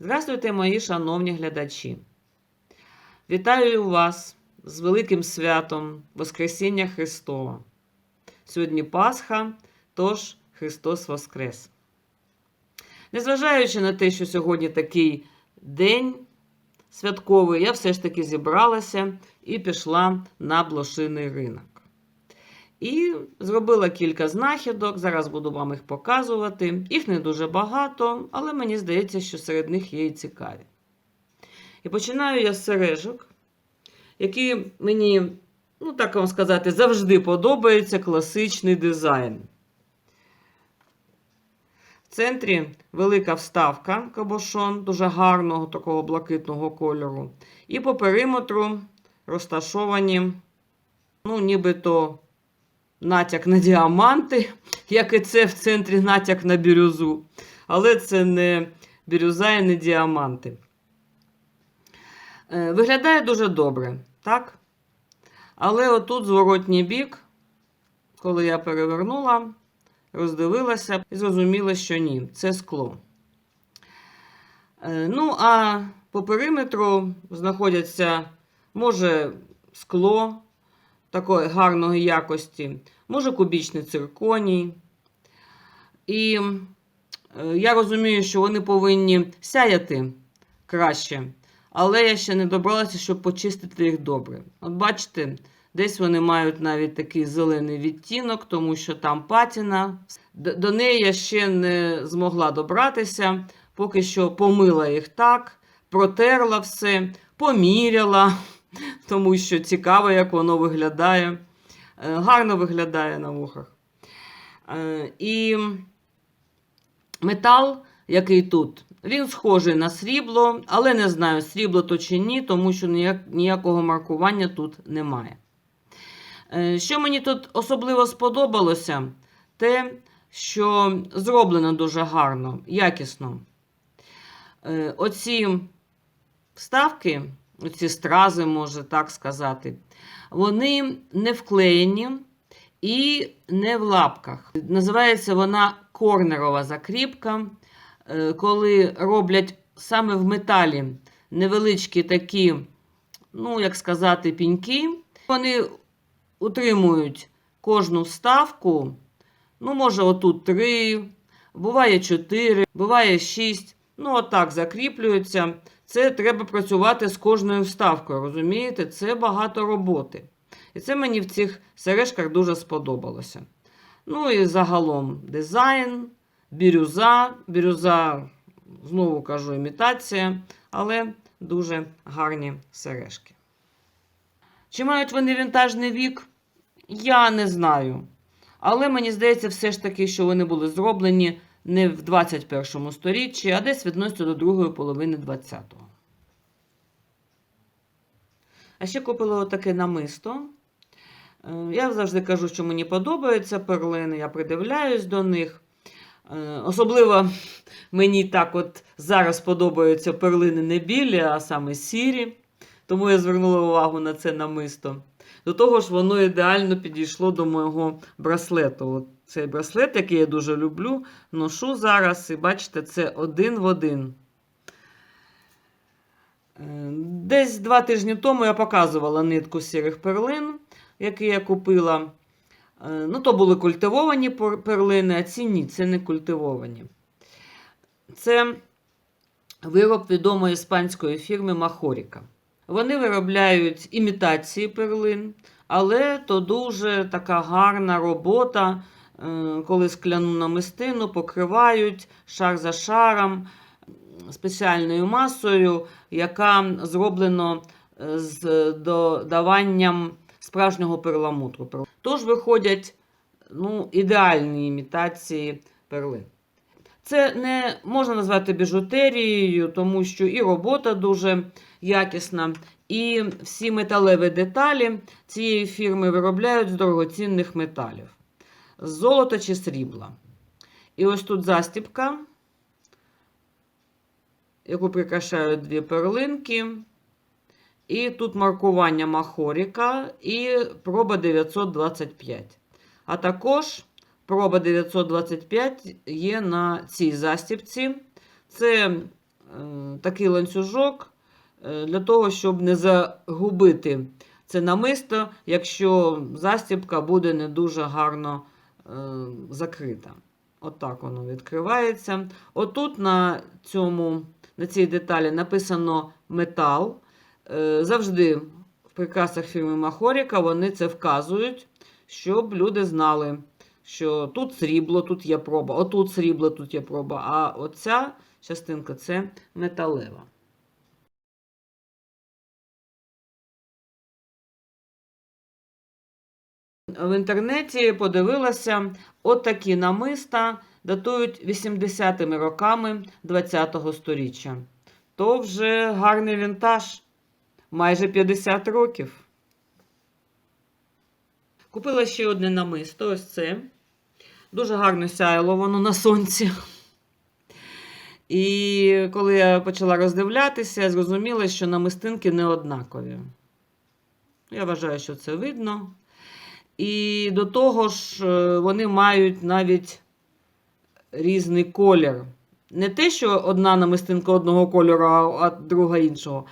Здравствуйте, мої шановні глядачі. Вітаю вас з великим святом Воскресіння Христова. Сьогодні Пасха, тож Христос Воскрес. Незважаючи на те, що сьогодні такий день святковий, я все ж таки зібралася і пішла на блошиний ринок. І зробила кілька знахідок. Зараз буду вам їх показувати. Їх не дуже багато, але мені здається, що серед них є і цікаві. І починаю я з сережок, які мені, ну так вам сказати, завжди подобається класичний дизайн. В центрі велика вставка кабошон, дуже гарного такого блакитного кольору. І по периметру розташовані, ну, нібито натяк на діаманти, як і це в центрі натяк на бірюзу. Але це не бірюза і не діаманти. Е, Виглядає дуже добре, так? Але отут зворотній бік, коли я перевернула, роздивилася і зрозуміла, що ні, це скло. Е, Ну, а по периметру знаходяться, може, скло такої гарної якості, може, кубічний цирконій. І е, я розумію, що вони повинні сяяти краще, але я ще не добралася, щоб почистити їх добре. От бачите, десь вони мають навіть такий зелений відтінок, тому що там патіна. До неї я ще не змогла добратися, поки що помила їх так, протерла все, поміряла, тому що цікаво, як воно виглядає. Е, Гарно виглядає на вухах. Е, І метал, який тут, він схожий на срібло, але не знаю, срібло то чи ні, тому що ніякого маркування тут немає. Е, Що мені тут особливо сподобалося, те, що зроблено дуже гарно, якісно. Оці вставки, оці стрази, може так сказати, вони не вклеєні і не в лапках. Називається вона корнерова закріпка, Е, коли роблять саме в металі невеличкі такі, ну, як сказати, піньки. Вони утримують кожну вставку. Ну, може, отут три, буває чотири, буває шість. Ну, отак закріплюються. Це треба працювати з кожною вставкою, розумієте? Це багато роботи. І це мені в цих сережках дуже сподобалося. Ну і загалом дизайн, бірюза. Бірюза, знову кажу, імітація, але дуже гарні сережки. Чи мають вони вінтажний вік? Я не знаю. Але мені здається, все ж таки, що вони були зроблені не в 21 сторіччі, а десь відносяться до другої половини 20-го. А ще купила отаке намисто. Е, Я завжди кажу, що мені подобаються перлини, я придивляюсь до них. Е, Особливо мені так от зараз подобаються перлини не білі, а саме сірі. Тому я звернула увагу на це намисто. До того ж, воно ідеально підійшло до мого браслету. Цей браслет, який я дуже люблю, ношу зараз, і бачите, це один в один. Е, Десь два тижні тому я показувала нитку сірих перлин, які я купила. Е, Ну, то були культивовані перлини, а ці ні, це не культивовані. Це вироб відомої іспанської фірми Махоріка. Вони виробляють імітації перлин, але то дуже така гарна робота, коли скляну намистину покривають шар за шаром спеціальною масою, яка зроблена е, з додаванням справжнього перламутру. Тож виходять ну, ідеальні імітації перлин. Це не можна назвати біжутерією, тому що і робота дуже якісна, і всі металеві деталі цієї фірми виробляють з дорогоцінних металів золота чи срібла. І ось тут застіпка, яку прикрашають дві перлинки. І тут маркування Махоріка і проба 925. А також проба 925 є на цій застіпці. Це е, такий ланцюжок е, для того, щоб не загубити це намисто, якщо застібка буде не дуже гарно закрита. Отак воно відкривається. Отут на, цьому, на цій деталі написано метал. Е, завжди в прикрасах фірми Махоріка вони це вказують, щоб люди знали, що тут срібло, тут є проба, отут срібло, тут є проба, а оця частинка це металева. В інтернеті подивилася, от намиста датують 80-ми роками 20-го сторіччя. То вже гарний вінтаж, майже 50 років. Купила ще одне намисто, ось це. Дуже гарно сяяло воно на сонці. І коли я почала роздивлятися, я зрозуміла, що намистинки не однакові. Я вважаю, що це видно. І до того ж, е, вони мають навіть різний колір. Не те, що одна намистинка одного кольору, а друга іншого.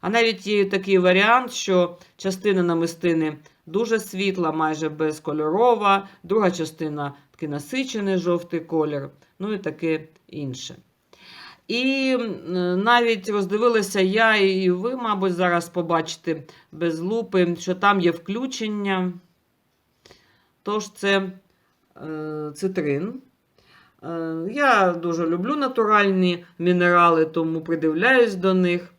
А навіть є такий варіант, що частина намистини дуже світла, майже безкольорова, друга частина такий насичений жовтий колір, ну і таке інше. І навіть роздивилася я, і ви, мабуть, зараз побачите без лупи, що там є включення. Тож це е, цитрин. Е, я дуже люблю натуральні мінерали, тому придивляюсь до них.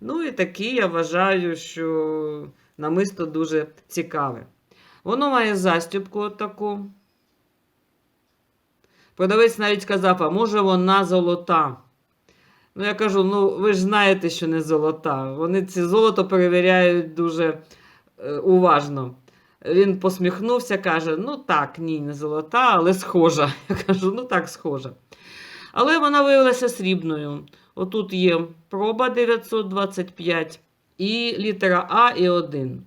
Ну і такі я вважаю, що намисто дуже цікаве. Воно має застібку таку. Продавець навіть сказав, а може вона золота. Ну, я кажу, ну ви ж знаєте, що не золота. Вони це золото перевіряють дуже е, уважно. Він посміхнувся, каже: ну так, ні, не золота, але схожа. Я кажу, ну так, схожа. Але вона виявилася срібною. Отут є проба 925 і літера А і 1.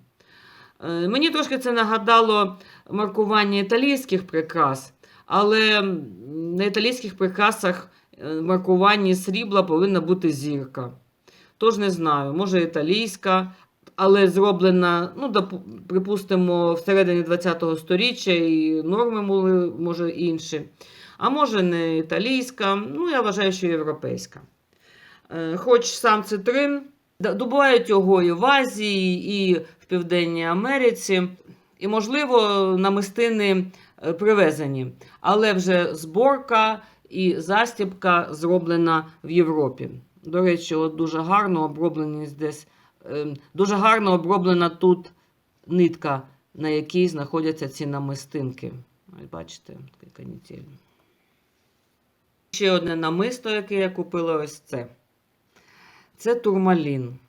Е, Мені трошки це нагадало маркування італійських прикрас, але на італійських прикрасах е, в маркуванні срібла повинна бути зірка. Тож не знаю, може італійська, але зроблена, ну, припустимо, всередині ХХ століття і норми були, може, інші. А може, не італійська, ну, я вважаю, що європейська. Е, Хоч сам цитрин, добувають його і в Азії, і в Південній Америці. І, можливо, намистини е, привезені, але вже зборка і застібка зроблена в Європі. До речі, от дуже гарно обробленість десь Дуже гарно оброблена тут нитка, на якій знаходяться ці намистинки. Ось бачите, такий канітель. Ще одне намисто, яке я купила, ось це. Це турмалін.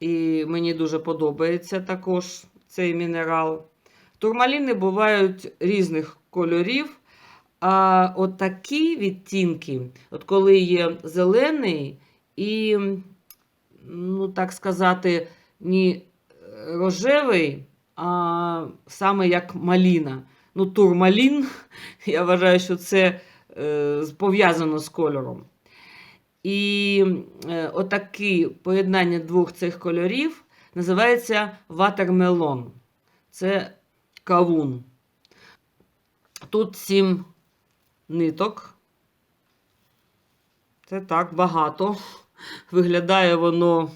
І мені дуже подобається також цей мінерал. Турмаліни бувають різних кольорів. А от такі відтінки, от коли є зелений і ну, так сказати, не рожевий, а саме як маліна. Ну, турмалін, я вважаю, що це е, пов'язано з кольором. І е, отаке поєднання двох цих кольорів називається ватермелон. Це кавун. Тут сім ниток. Це так багато. Виглядає воно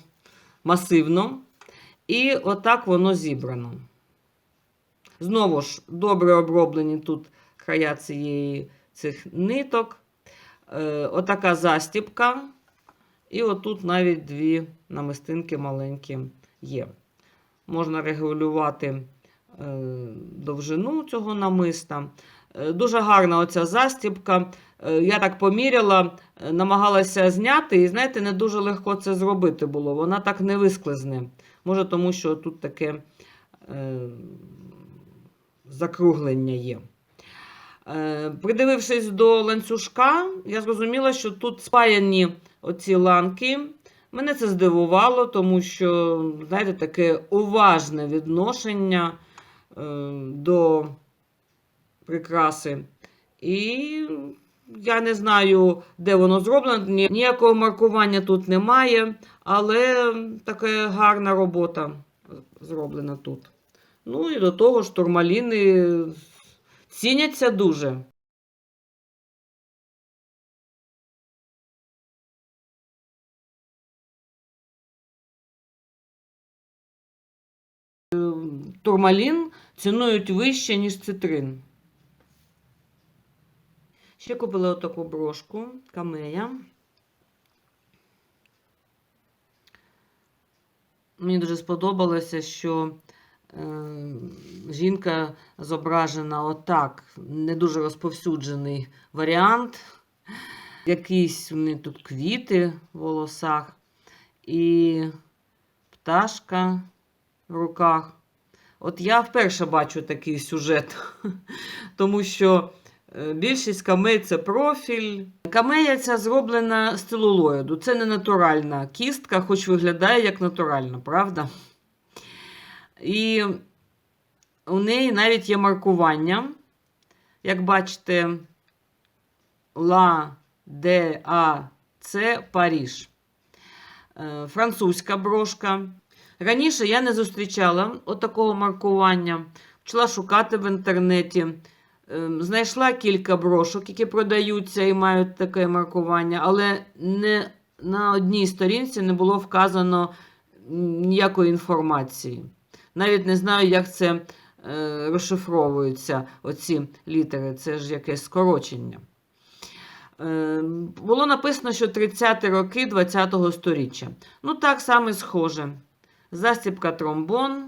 масивно. І отак воно зібрано. Знову ж, добре оброблені тут края цієї цих ниток. Е, отака застіпка. І отут навіть дві намистинки маленькі є. Можна регулювати е, довжину цього намиста. Е, Дуже гарна оця застіпка. Е, Я так поміряла, е, намагалася зняти, і знаєте, не дуже легко це зробити було. Вона так не висклизне. Може, тому що тут таке е, закруглення є. Е, Придивившись до ланцюжка, я зрозуміла, що тут спаяні оці ланки. Мене це здивувало, тому що, знаєте, таке уважне відношення е, до прикраси. І Я не знаю, де воно зроблено, ніякого маркування тут немає, але така гарна робота зроблена тут. Ну і до того ж, турмаліни ціняться дуже. Турмалін цінують вище, ніж цитрин. Ще купила отаку брошку камея. Мені дуже сподобалося, що е, жінка зображена отак, не дуже розповсюджений варіант. Якісь у неї тут квіти в волосах і пташка в руках. От я вперше бачу такий сюжет, тому що більшість камей це профіль. Камея ця зроблена з целулоїду. Це не натуральна кістка, хоч виглядає як натуральна, правда? І у неї навіть є маркування. Як бачите, Ла Де А Це Паріж. Е, Французька брошка. Раніше я не зустрічала отакого маркування. Почала шукати в інтернеті. Ем, Знайшла кілька брошок, які продаються і мають таке маркування, але не на одній сторінці не було вказано ніякої інформації. Навіть не знаю, як це е, розшифровуються оці літери. Це ж якесь скорочення. Е, Було написано, що 30-ті роки 20-го сторіччя. Ну, так саме схоже. Застібка тромбон.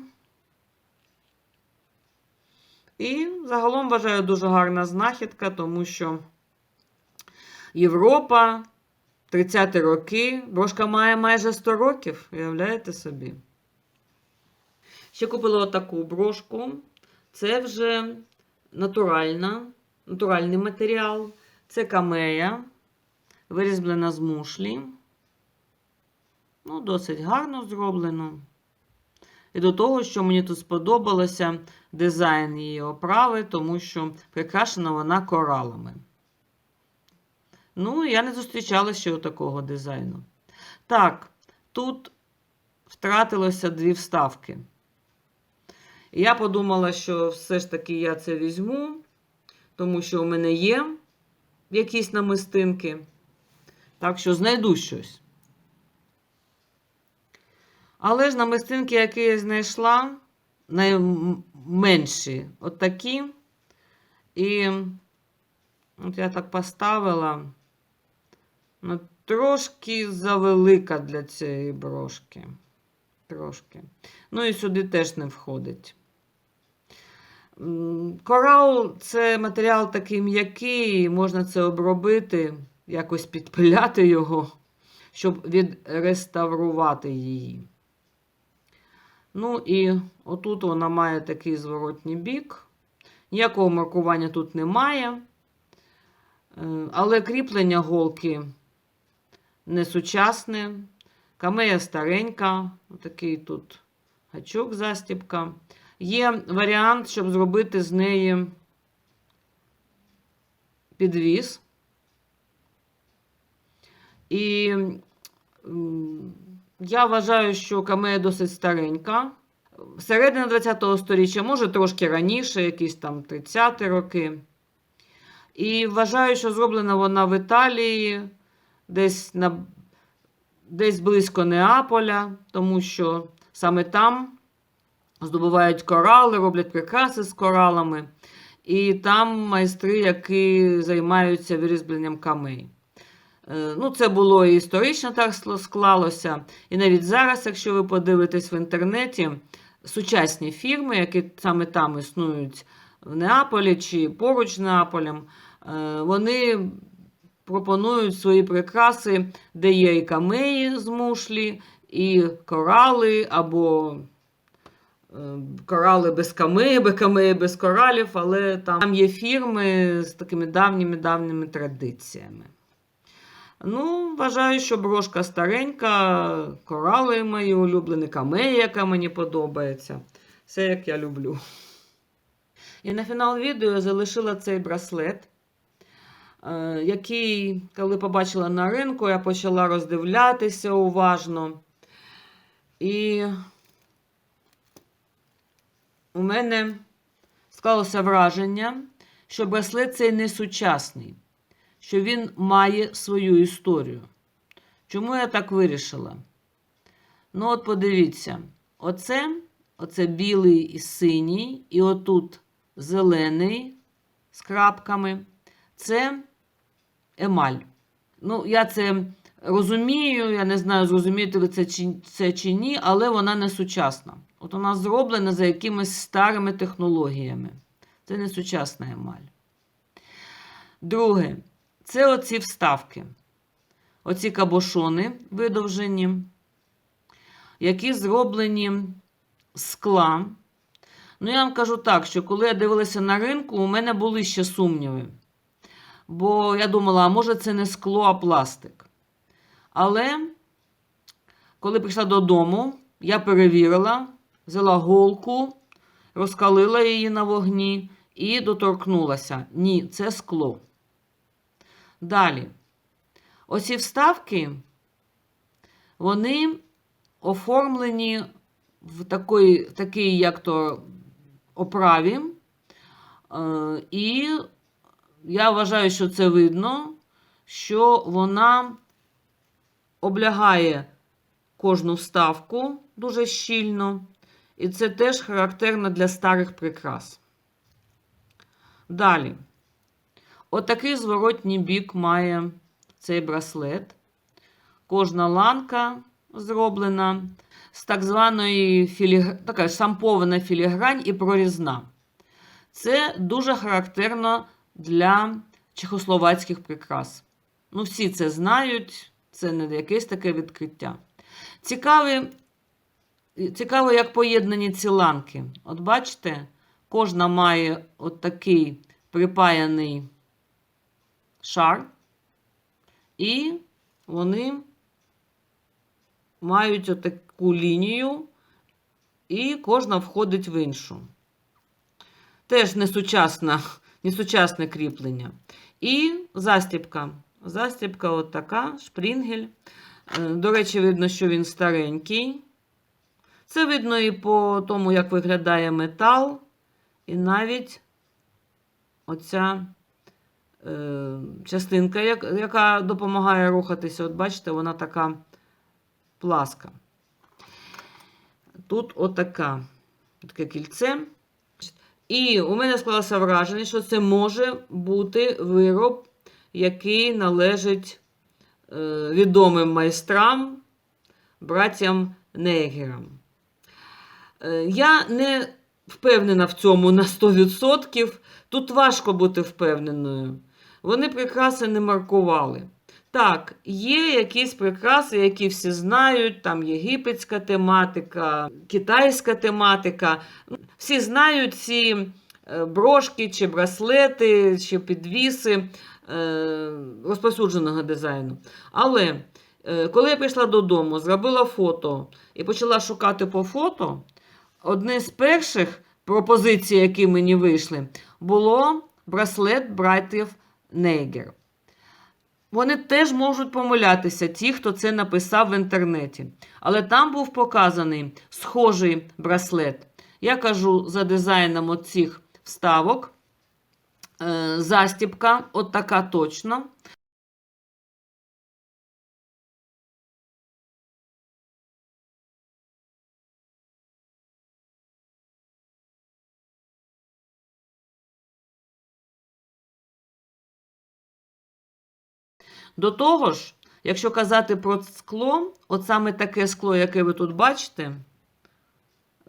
І загалом вважаю дуже гарна знахідка, тому що Європа, 30-ті роки, брошка має майже 100 років, уявляєте собі. Ще купила отаку брошку. Це вже натуральна, натуральний матеріал. Це камея, вирізблена з мушлі. Ну, досить гарно зроблено. І до того, що мені тут сподобалося дизайн її оправи, тому що прикрашена вона коралами. Ну, я не зустрічала ще такого дизайну. Так, тут втратилося дві вставки. Я подумала, що все ж таки я це візьму, тому що у мене є якісь намистинки. Так що знайду щось. Але ж намистинки, які я знайшла, найменші от такі. І от я так поставила. Ну, трошки завелика для цієї брошки. Трошки. Ну і сюди теж не входить. Корал це матеріал такий м'який, можна це обробити, якось підпиляти його, щоб відреставрувати її. Ну і отут вона має такий зворотній бік. Ніякого маркування тут немає. Е, Але кріплення голки не сучасне. Камея старенька. Отакий тут гачок застібка. Є варіант, щоб зробити з неї підвіз. І я вважаю, що камея досить старенька. Середина 20-го сторіччя, може трошки раніше, якісь там 30-ті роки. І вважаю, що зроблена вона в Італії, десь, на, десь близько Неаполя, тому що саме там здобувають корали, роблять прикраси з коралами. І там майстри, які займаються вирізбленням камей. Е, Ну, це було і історично так склалося. І навіть зараз, якщо ви подивитесь в інтернеті, сучасні фірми, які саме там існують в Неаполі чи поруч Неаполем, е, вони пропонують свої прикраси, де є і камеї з мушлі, і корали, або е, корали без камеї, камеї без коралів, але там є фірми з такими давніми-давніми традиціями. Ну, вважаю, що брошка старенька, корали мої улюблені, камея, яка мені подобається. Все, як я люблю. І на фінал відео я залишила цей браслет. е, який, коли побачила на ринку, я почала роздивлятися уважно. І у мене склалося враження, що браслет цей не сучасний, що він має свою історію. Чому я так вирішила? Ну, от подивіться, оце, оце білий і синій, і отут зелений з крапками. Це емаль. Ну, я це розумію, я не знаю, зрозумієте ви це чи, це чи ні, але вона не сучасна. От вона зроблена за якимись старими технологіями. Це не сучасна емаль. Друге, це оці вставки. Оці кабошони видовжені, які зроблені з скла. Ну, я вам кажу так, що коли я дивилася на ринку, у мене були ще сумніви. Бо я думала, а може це не скло, а пластик. Але коли прийшла додому, я перевірила, взяла голку, розкалила її на вогні і доторкнулася. Ні, це скло. Далі. Оці вставки, вони оформлені в такій, такій як то оправі. Е, І я вважаю, що це видно, що вона облягає кожну вставку дуже щільно. І це теж характерно для старих прикрас. Далі. Отакий зворотній бік має цей браслет. Кожна ланка зроблена з так званої філігр... така шампована філігрань і прорізна. Це дуже характерно для чехословацьких прикрас. Ну, всі це знають, це не якесь таке відкриття. Цікаві, цікаво, як поєднані ці ланки. От бачите, кожна має от такий припаяний шар, і вони мають отаку лінію, і кожна входить в іншу. Теж несучасне, несучасне кріплення. І застібка. Застібка от така, шпрінгель. Е, До речі, видно, що він старенький. Це видно і по тому, як виглядає метал, і навіть оця частинка, яка допомагає рухатися. От бачите, вона така пласка. Тут отака, таке кільце. І у мене склалося враження, що це може бути вироб, який належить е, відомим майстрам, братям Негерам. Е, я не впевнена в цьому на 100%. Тут важко бути впевненою. Вони прикраси не маркували. Так, є якісь прикраси, які всі знають, там єгипетська тематика, китайська тематика. Всі знають ці е, брошки, чи браслети, чи підвіси е, розповсюдженого дизайну. Але е, коли я прийшла додому, зробила фото і почала шукати по фото, одне з перших пропозицій, які мені вийшли, було браслет братів Нейгер. Вони теж можуть помилятися, ті, хто це написав в інтернеті. Але там був показаний схожий браслет. Я кажу за дизайном оцих вставок. Застіпка, Застібка, от така точно. До того ж, якщо казати про скло, от саме таке скло, яке ви тут бачите,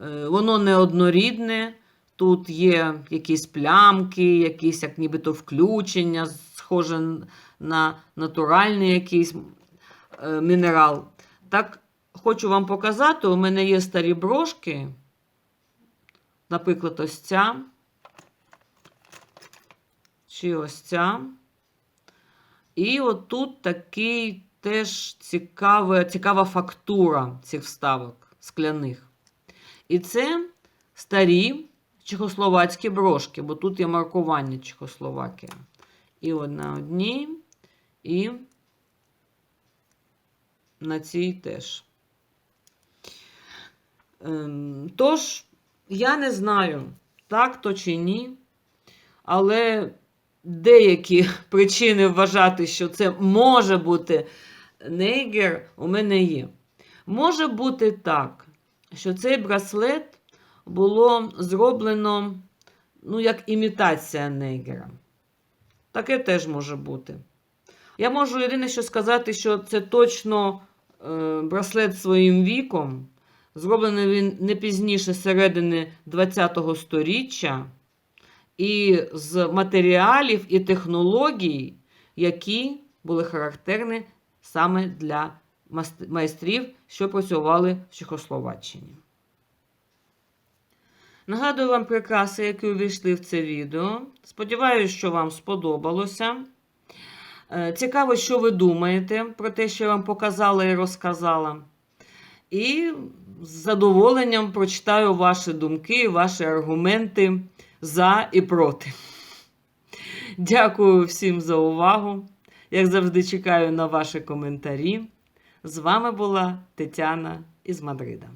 е, воно неоднорідне. Тут є якісь плямки, якісь як нібито включення, схоже на натуральний якийсь е, мінерал. Так, хочу вам показати, у мене є старі брошки. Наприклад, ось ця. Чи ось ця. І отут такий теж цікава, цікава фактура цих вставок скляних. І це старі чехословацькі брошки, бо тут є маркування Чехословакія. І на одній, і на цій теж. Ем, Тож, я не знаю, так то чи ні, але деякі причини вважати, що це може бути нейгер, у мене є. Може бути так, що цей браслет було зроблено ну, як імітація нейгера. Таке теж може бути. Я можу єдине, що сказати, що це точно е, браслет своїм віком. Зроблений він не пізніше середини ХХ століття, і з матеріалів і технологій, які були характерні саме для майстрів, що працювали в Чехословаччині. Нагадую вам прикраси, які увійшли в це відео. Сподіваюсь, що вам сподобалося. Е, Цікаво, що ви думаєте про те, що я вам показала і розказала. І з задоволенням прочитаю ваші думки, ваші аргументи за і проти. Дякую всім за увагу. Як завжди, чекаю на ваші коментарі. З вами була Тетяна із Мадрида.